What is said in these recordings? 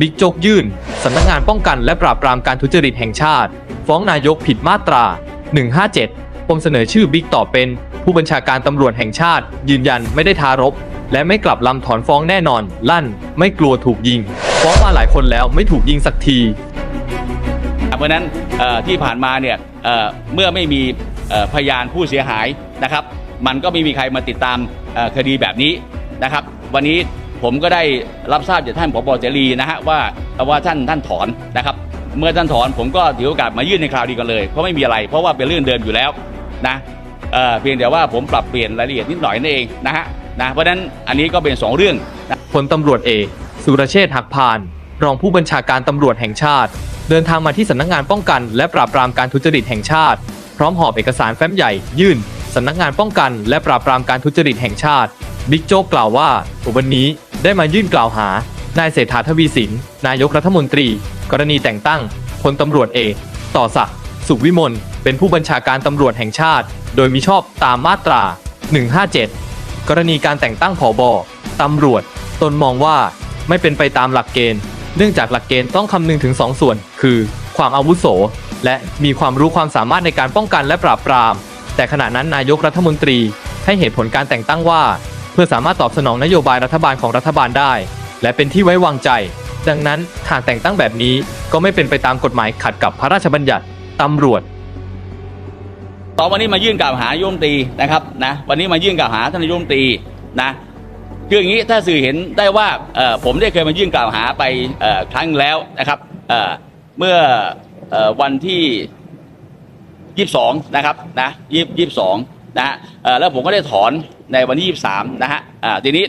บิ๊กโจ๊กยื่น สำนักงานป้องกันและปราบปรามการทุจริตแห่งชาติ ฟ้องนายกผิดมาตรา 157ผมเสนอชื่อบิ๊กต่อเป็น ผู้บัญชาการตำรวจแห่งชาติ ยืนยันไม่ได้ทารบ และไม่กลับลำถอนฟ้องแน่นอน ลั่น ไม่กลัวถูกยิง ฟ้องมาหลายคนแล้วไม่ถูกยิงสักทีเพราะนั้นที่ผ่านมาเนี่ยเมื่อไม่มีพยานผู้เสียหายนะครับ มันก็ไม่มีใครมาติดตามคดีแบบนี้นะครับ วันนี้ ผมก็ได้รับทราบจากท่านผบเจรีนะฮะว่าว่าท่านท่านถอนนะครับเมื่อท่านถอนผมก็ถือโอกาสมายื่นในคราวดีกันเลยเพราะไม่มีอะไร เพราะว่าเป็นเรื่องเดิมอยู่แล้วนะเออเพียงแต่ว่าผมปรับเปลี่ยนรายละเอียดนิดหน่อยนั่นเองนะฮะนะเพราะนั้นอันนี้ก็เป็นสองเรื่องนะพลตำรวจเอกสุรเชษฐ์หักพาน รองผู้บัญชาการตำรวจแห่งชาติ เดินทางมาที่สำนักงานป้องกัน และปราบปรามการทุจริตแห่งชาติ พร้อมหอบเอกสารแฟ้มใหญ่ยื่นสำนักงานป้องกัน และปราบปรามการทุจริตแห่งชาติบิ๊กโจ๊กกล่าวว่าวันนี้ ได้มายื่นกล่าวหา นายเศรษฐาทวีสิน นายกรัฐมนตรี กรณีแต่งตั้งพลตำรวจเอกต่อศักดิ์สุขวิมลเป็นผู้บัญชาการตำรวจแห่งชาติ โดยมิชอบตามมาตรา 157 กรณีการแต่งตั้งผอบอตำรวจ ตนมองว่าไม่เป็นไปตามหลักเกณฑ์ เนื่องจากหลักเกณฑ์ต้องคำนึงถึง 2 ส่วน คือ ความอาวุโส และมีความรู้ความสามารถในการป้องกันและปราบปราม แต่ขณะนั้นนายกรัฐมนตรีให้เหตุผลการแต่งตั้งว่า เพื่อสามารถตอบสนองนโยบายรัฐบาลของรัฐบาลได้ และเป็นที่ไว้วางใจ ดังนั้นหากแต่งตั้งแบบนี้ก็ไม่เป็นไปตามกฎหมายขัดกับพระราชบัญญัติตำรวจตอนวันนี้มายื่นกล่าวหาโยมตีนะครับนะวันนี้มายื่นกล่าวหาท่านายมตีนะคืออย่างนี้ถ้าสื่อเห็นได้ว่าผมได้เคยมายื่นกล่าวหาไปครั้งแล้วนะครับเมื่อวันที่22นะครับนะยี่สิบสองนะฮะแล้วผมก็ได้ถอน ในวันที่23นะฮะอ่าทีนี้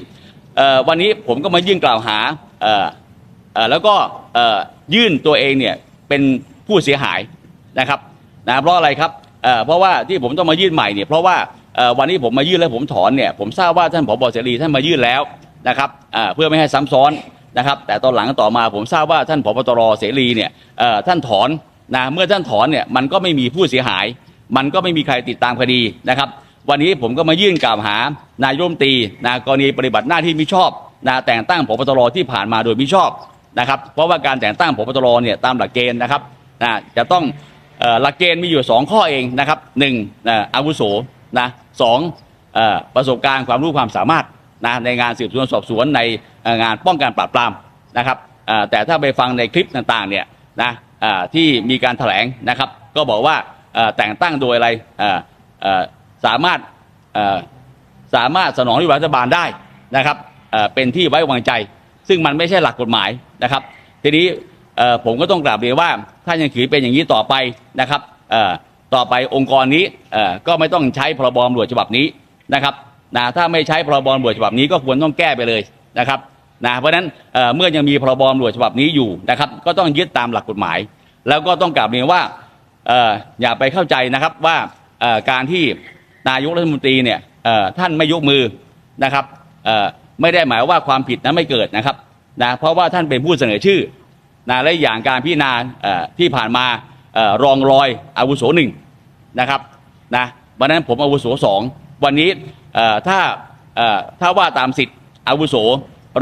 วันนี้ผมก็มายื่นกล่าวหาเอ่อเอ่อแล้วก็เอ่อยื่นตัวเองเนี่ยเป็นผู้เสียหายนะครับนะเพราะอะไรครับเอ่อเพราะว่าที่ผมต้องมายื่นใหม่เนี่ยเพราะว่าเอ่อวันนี้ผมมายื่นแล้วผมถอนเนี่ยผมทราบว่าท่านผบเสรีท่านมายื่นแล้วนะครับอ่าเพื่อไม่ให้ซ้ำซ้อนนะครับ แต่ตอนหลังต่อมาผมทราบว่าท่านผบตรเสรีเนี่ยเอ่อท่านถอนนะเมื่อท่านถอนเนี่ยมันก็ไม่มีผู้เสียหาย มันก็ไม่มีใครติดตามคดีนะครับ วันนี้ผมก็มายื่นกล่าวหานายรัฐมตีนะกรณีปฏิบัติหน้าที่มิชอบนะแต่งตั้งผบตรที่ผ่านมาโดยมิชอบนะครับ เพราะว่าการแต่งตั้งผบตรเนี่ยตามหลักเกณฑ์นะครับนะจะต้องหลักเกณฑ์มีอยู่ 2 ข้อเองนะครับหนึ่งเอ่อาวุโสนะสองอประสบการณ์ความรู้ความสามารถนะในงานสืบสวนสอบสวนในงานป้องกันปราบปรามนะครับแต่ถ้าไปฟังในคลิปต่างๆเนี่ยนะที่มีการแถลงนะครับ ก็บอกว่าแต่งตั้งโดยอะไร สามารถสามารถสนองนโยบายรัฐบาลได้นะครับเเป็นที่ไว้วางใจ ซึ่งมันไม่ใช่หลักกฎหมายนะครับ ทีนี้ผมก็ต้องกราบเรียนว่าถ้ายังถือเป็นอย่างนี้ต่อไปนะครับต่อไปองค์กรนี้ก็ไม่ต้องใช้พรบตำรวจฉบับนี้นะครับนะถ้าไม่ใช้พรบตำรวจฉบับนี้ก็ควรต้องแก้ไปเลยนะครับนะเพราะนั้นเเมื่อยังมีพรบตำรวจฉบับนี้อยู่นะครับ ก็ต้องยึดตามหลักกฎหมาย แล้วก็ต้องกราบเรียนว่าออย่าไปเข้าใจนะครับว่าการที่ นายกรัฐมนตรีเนี่ยท่านไม่ยกมือนะครับไม่ได้หมายว่าความผิดนั้นไม่เกิดนะครับนะเพราะว่าท่านเป็นผู้เสนอชื่อนะและอย่างการพิจารณาที่ผ่านมาออรองรอยอาวุโสหนึ่งนะครับนะวันนั้นผมอาวุโสสองวันนี้ถ้าถ้าว่าตามสิทธิ์อาวุโส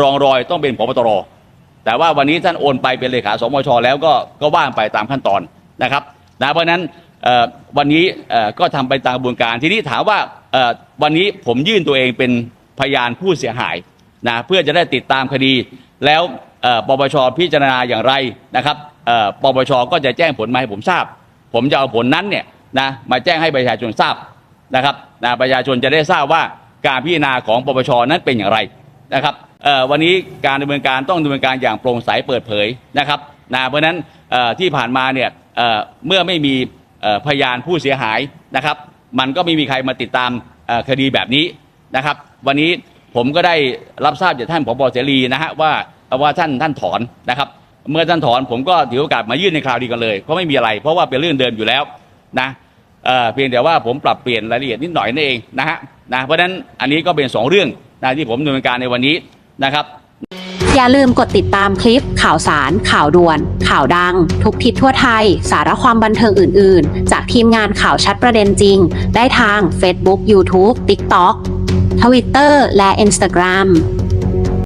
รองรอยต้องเป็นพบตรแต่ว่าวันนี้ท่านโอนไปเป็นเลขาสมชแล้วก็ก็ว่างไปตามขั้นตอนนะครับนะเพราะนั้น วันนี้ก็ทำไปตามกระบวนการทีนี้ถามว่าวันนี้ผมยื่นตัวเองเป็นพยานผู้เสียหายนะเพื่อจะได้ติดตามคดี แล้วปปชพิจารณาอย่างไรนะครับปปชก็จะแจ้งผลมาให้ผมทราบ ผมจะเอาผลนั้นเนี่ยนะมาแจ้งให้ประชาชนทราบนะครับนะประชาชนจะได้ทราบว่าการพิจารณาของปปชนั้นเป็นอย่างไรนะครับวันนี้การดำเนินการต้องดำเนินการอย่างโปร่งใสเปิดเผยนะครับนะเพราะฉะนั้นที่ผ่านมาเนี่ยเมื่อไม่มี พยานผู้เสียหายนะครับ มันก็ไม่มีใครมาติดตามคดีแบบนี้นะครับ วันนี้ผมก็ได้รับทราบจากท่านผบเสรีนะฮะว่าว่าท่านท่านถอนนะครับ เมื่อท่านถอนผมก็ถือโอกาสมายื่นในคราวดีกันเลยเพราะไม่มีอะไร เพราะว่าเป็นเรื่องเดิมอยู่แล้วนะเเพียงแต่ว่าผมปรับเปลี่ยนรายละเอียดนิดหน่อยนั่นเองนะฮะนะเพราะฉะนั้นอันนี้ก็เป็นสองเรื่องนะที่ผมดำเนินการในวันนี้นะครับ อย่าลืมกดติดตามคลิป ข่าวสาร ข่าวด่วน ข่าวดัง ทุกทิศทั่วไทย สาระความบันเทิงอื่น ๆ จากทีมงานข่าวชัดประเด็นจริง ได้ทาง Facebook YouTube TikTok Twitter และ Instagram